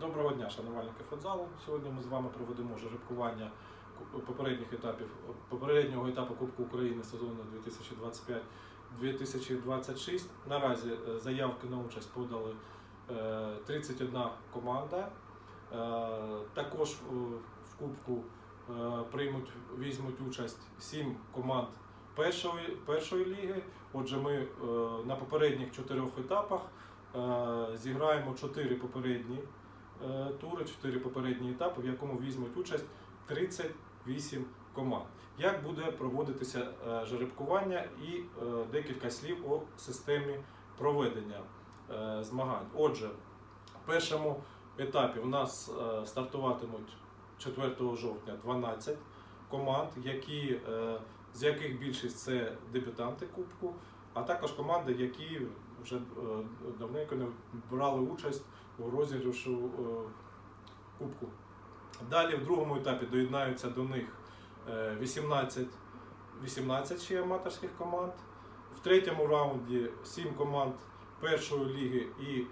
Доброго дня, шанувальники футзалу. Сьогодні ми з вами проведемо жеребкування попередніх етапів попереднього етапу Кубку України сезону 2025-2026. Наразі е, заявки на участь подали е, 31 команда. Е, Також е, в Кубку е, приймуть, візьмуть участь 7 команд першої, першої ліги. Отже, ми е, на попередніх чотирьох етапах е, зіграємо чотири попередні е, тури, чотири попередні етапи, в якому візьмуть участь 38 команд. Як буде проводитися е, жеребкування і е, декілька слів о системі проведення е, змагань. Отже, в першому етапі у нас е, стартуватимуть 4 жовтня 12 команд, які, е, з яких більшість це дебютанти Кубку, а також команди, які вже е, давненько не брали участь у розіграшу е, Кубку. Далі в другому етапі доєднаються до них е, 18, 18 ще аматорських команд. В третьому раунді 7 команд першої ліги і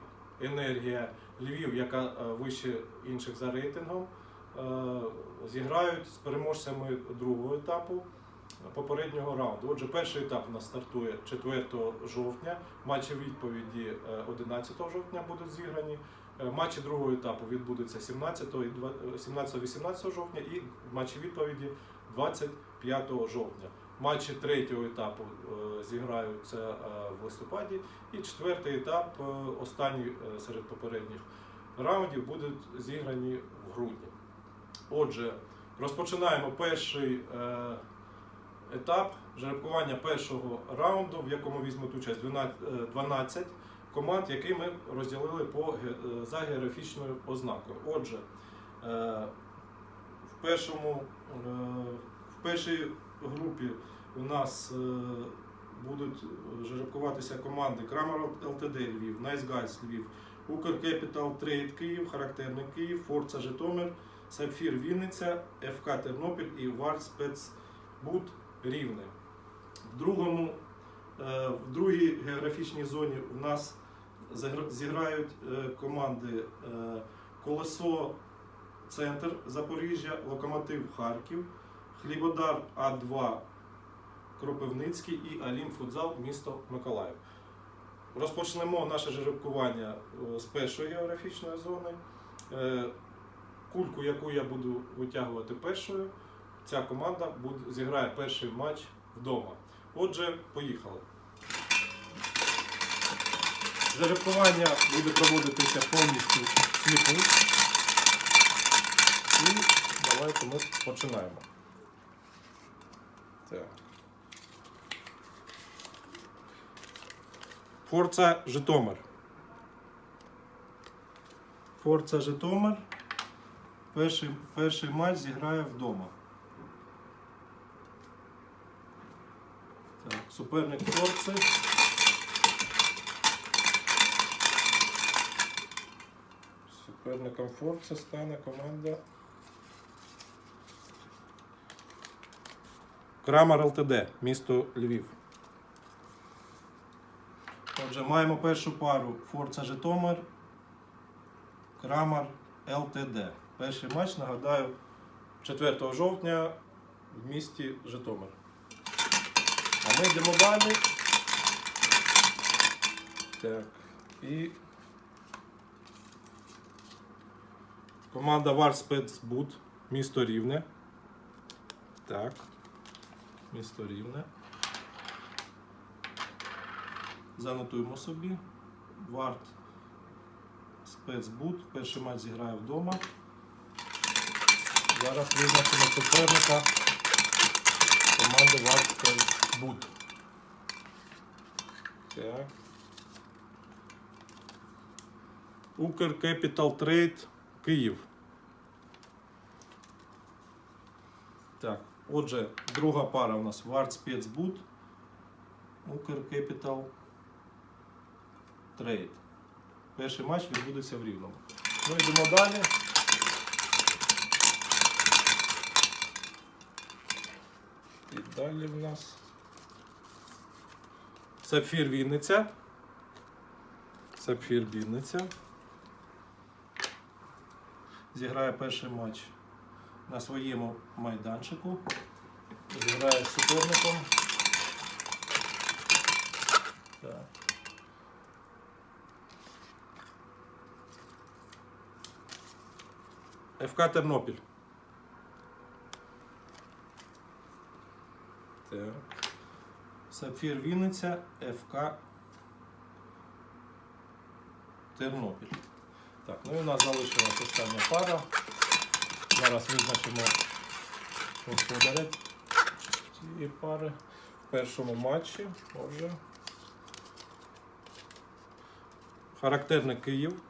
енергія Львів, яка вище інших за рейтингом, зіграють з переможцями другого етапу попереднього раунду. Отже, перший етап у нас стартує 4 жовтня. Матчі відповіді е, 11 жовтня будуть зіграні. Е, Матчі другого етапу відбудуться 17 і два- е, 17-18 жовтня і матчі відповіді 25 жовтня. Матчі третього етапу е, зіграються е, в листопаді, і четвертий етап, е, останній е, серед попередніх раундів, будуть зіграні в грудні. Отже, розпочинаємо перший е, етап жеребкування першого раунду, в якому візьмуть участь 12 е, 12 команд, які ми розділили по, е, за географічною ознакою. Отже, е, в, першому, в першій групі у нас будуть жеребкуватися команди Крамер ЛТД Львів, Найсгайс Львів, Укркепітал Трейд Київ, Характерник Київ, Форца Житомир, Сапфір Вінниця, ФК Тернопіль і Вар Спецбуд Рівне. В, другому, е, в другій географічній зоні у нас зіграють е, команди е, Колесо Центр Запоріжжя, Локомотив Харків, Хлібодар А2 Кропивницький і Алім Футзал місто Миколаїв. Розпочнемо наше жеребкування з першої географічної зони. Кульку, яку я буду витягувати першою, ця команда буде, зіграє перший матч вдома. Отже, поїхали. Жеребкування буде проводитися повністю сліпу. І давайте ми починаємо. Так. Форца Житомир. Форца Житомир. Перший, перший матч зіграє вдома. Так, суперник Форци. Суперником Форца стане команда. Крамер ЛТД, місто Львів. Отже, маємо першу пару Форца Житомир, Крамер ЛТД. Перший матч, нагадаю, 4 жовтня в місті Житомир. А ми йдемо далі. Так. І команда Варспецбуд, місто Рівне. Так. Місто Рівне. Занотуємо собі. Варт спецбуд. Перший матч зіграє вдома. Зараз визначимо суперника команди Варт спецбуд. Так. Укр Capital Trade Київ. Так, отже, друга пара у нас Варт Спецбуд. Укр Capital Trade. Перший матч відбудеться в Рівному. Ну йдемо далі. І далі в нас Сапфір Вінниця. Сапфір Вінниця. зіграє перший матч на своєму майданчику. Зіграє з суперником. Так. ФК Тернопіль. Так. Сапфір Вінниця, ФК Тернопіль. Так, ну і у нас залишилась остання пара. Зараз визначимо господаря цієї пари в першому матчі. Отже. Характерник Київ.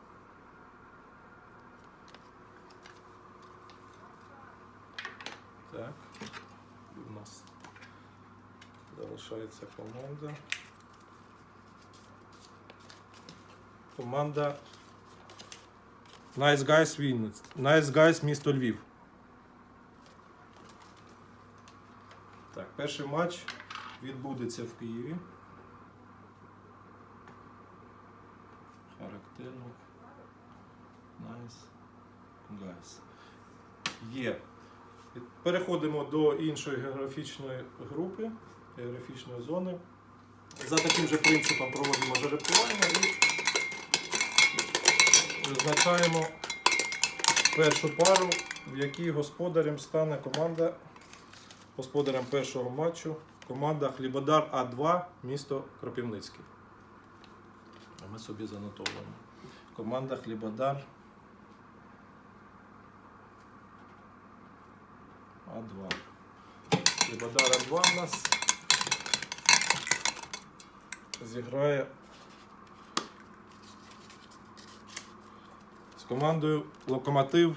Так. І у нас залишається команда. Команда Nice Guys Вінниць. Nice Guys місто Львів. Так, перший матч відбудеться в Києві. Характерник. Nice Guys. Є. Переходимо до іншої географічної групи, географічної зони. За таким же принципом проводимо жеребкування і визначаємо першу пару, в якій господарем стане команда господарем першого матчу команда Хлібодар А2 місто Кропивницький. А ми собі занотовуємо. Команда Хлібодар А2. Хлібодар А2 у нас зіграє з командою Локомотив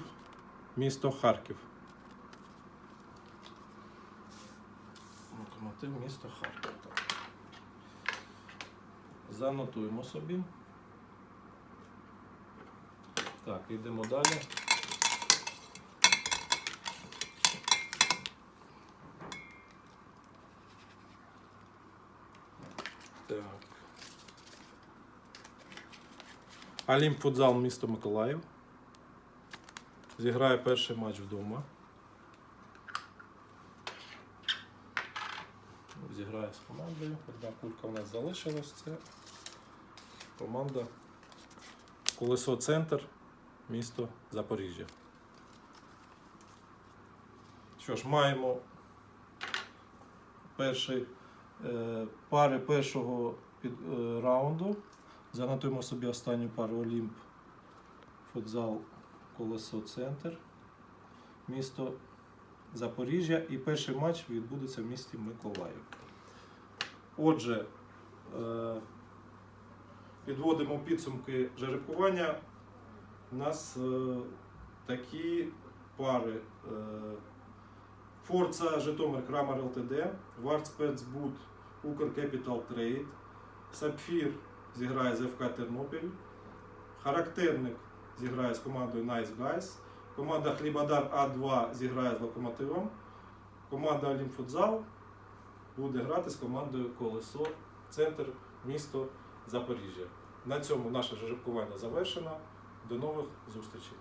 місто Харків. Локомотив місто Харків. Занотуємо собі. Так, йдемо далі. Так. Олімп футзал місто Миколаїв. Зіграє перший матч вдома. Зіграє з командою. Одна кулька у нас залишилась. Це команда Колесо Центр, місто Запоріжжя. Що ж, маємо перші е, пари першого під, е, раунду. Занотуємо собі останню пару Олімп, футзал, колесо центр, місто Запоріжжя. І перший матч відбудеться в місті Миколаїв. Отже, е, підводимо підсумки жеребкування. У нас е, такі пари. Е, Форца Житомир Крамер ЛТД, Варт Спецбуд, Укр Кепітал Трейд, Сапфір зіграє з ФК Тернопіль, Характерник зіграє з командою Nice Guys, команда Хлібодар А2 зіграє з локомотивом, команда Олімфутзал буде грати з командою Колесо, Центр, місто Запоріжжя. На цьому наше жеребкування завершено. До нових зустрічей!